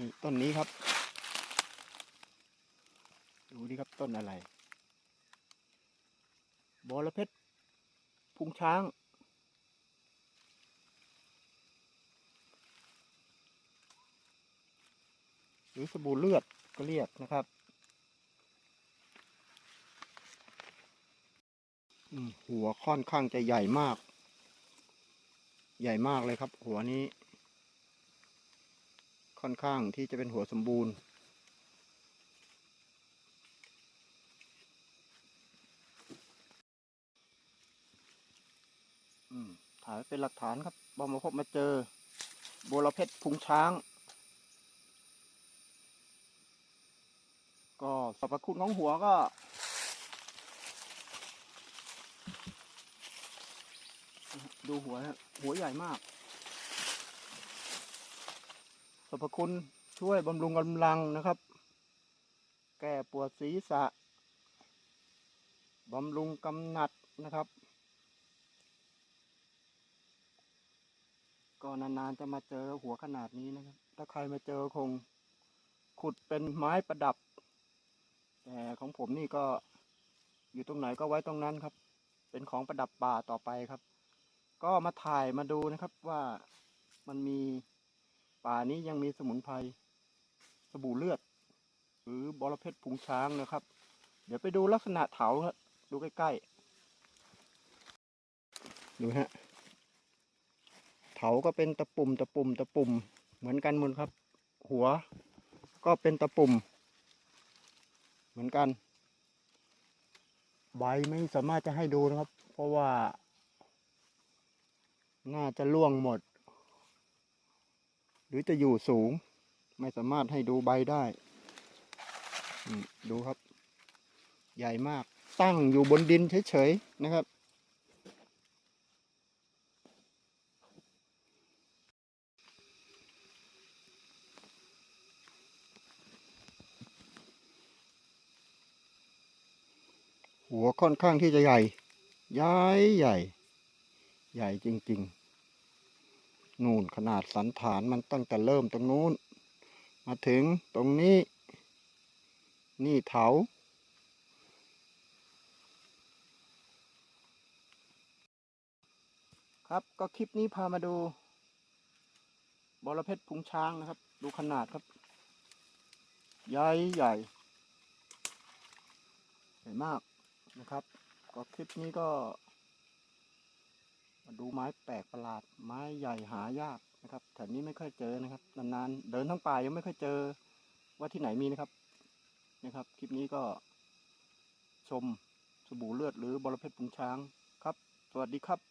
นี่ต้นนี้ครับ ดูดิครับต้นอะไร บอระเพ็ดพุงช้าง หรือสบู่เลือดก็เรียกนะครับ หัวค่อนข้างจะใหญ่มาก ใหญ่มากเลยครับ หัวนี้ ค่อนข้างที่จะเป็นหัวสมบูรณ์ ถ่ายเป็นหลักฐานครับบอมาพบมาเจอบัวระเพ็ดพุงช้าง ก็สรรพคุณของหัวก็ดูหัวหัวใหญ่มาก สรรพคุณช่วยบำรุงกำลังนะครับ แก้ปวดศีรษะบำรุงกำหนัดนะครับ ก็นานๆจะมาเจอหัวขนาดนี้นะครับ ถ้าใครมาเจอคงขุดเป็นไม้ประดับ แต่ของผมนี่ก็อยู่ตรงไหนก็ไว้ตรงนั้นครับ เป็นของประดับป่าต่อไปครับ ก็มาถ่ายมาดูนะครับว่ามันมี ป่านี้ยังมีสมุนไพรสบู่เลือด หรือบอระเพ็ดพุงช้างนะครับ เดี๋ยวไปดูลักษณะเถาครับดูใกล้ๆ ดูฮะ เถาก็เป็นตะปุ่มตะปุ่มตะปุ่มเหมือนกันหมดครับ หัวก็เป็นตะปุ่ม เหมือนกัน ใบไม่สามารถจะให้ดูนะครับ เพราะว่า น่าจะล่วงหมด หรือจะอยู่สูง ไม่สามารถให้ดูใบได้ ดูครับ ใหญ่มาก ตั้งอยู่บนดินเฉยๆนะครับหัวค่อนข้างที่จะใหญ่ ใหญ่ใหญ่ ใหญ่จริง ๆ นู่นขนาดสันฐานมันตั้งแต่เริ่มตรงนู้น มาถึงตรงนี้ นี่เถาครับก็คลิปนี้พามาดูบอระเพ็ดพุงช้างนะครับ ดูขนาดครับ ใหญ่ใหญ่ใหญ่มากนะครับ ก็คลิปนี้ก็ ดูไม้แปลกประหลาด ไม้ใหญ่หายากนะครับแถวนี้ไม่ค่อยเจอนะครับนานๆเดินทั้งป่ายังไม่ค่อยเจอว่าที่ไหนมีนะครับนะครับ คลิปนี้ก็ชมสบู่เลือดหรือบอระเพ็ดปุงช้างครับ สวัสดีครับ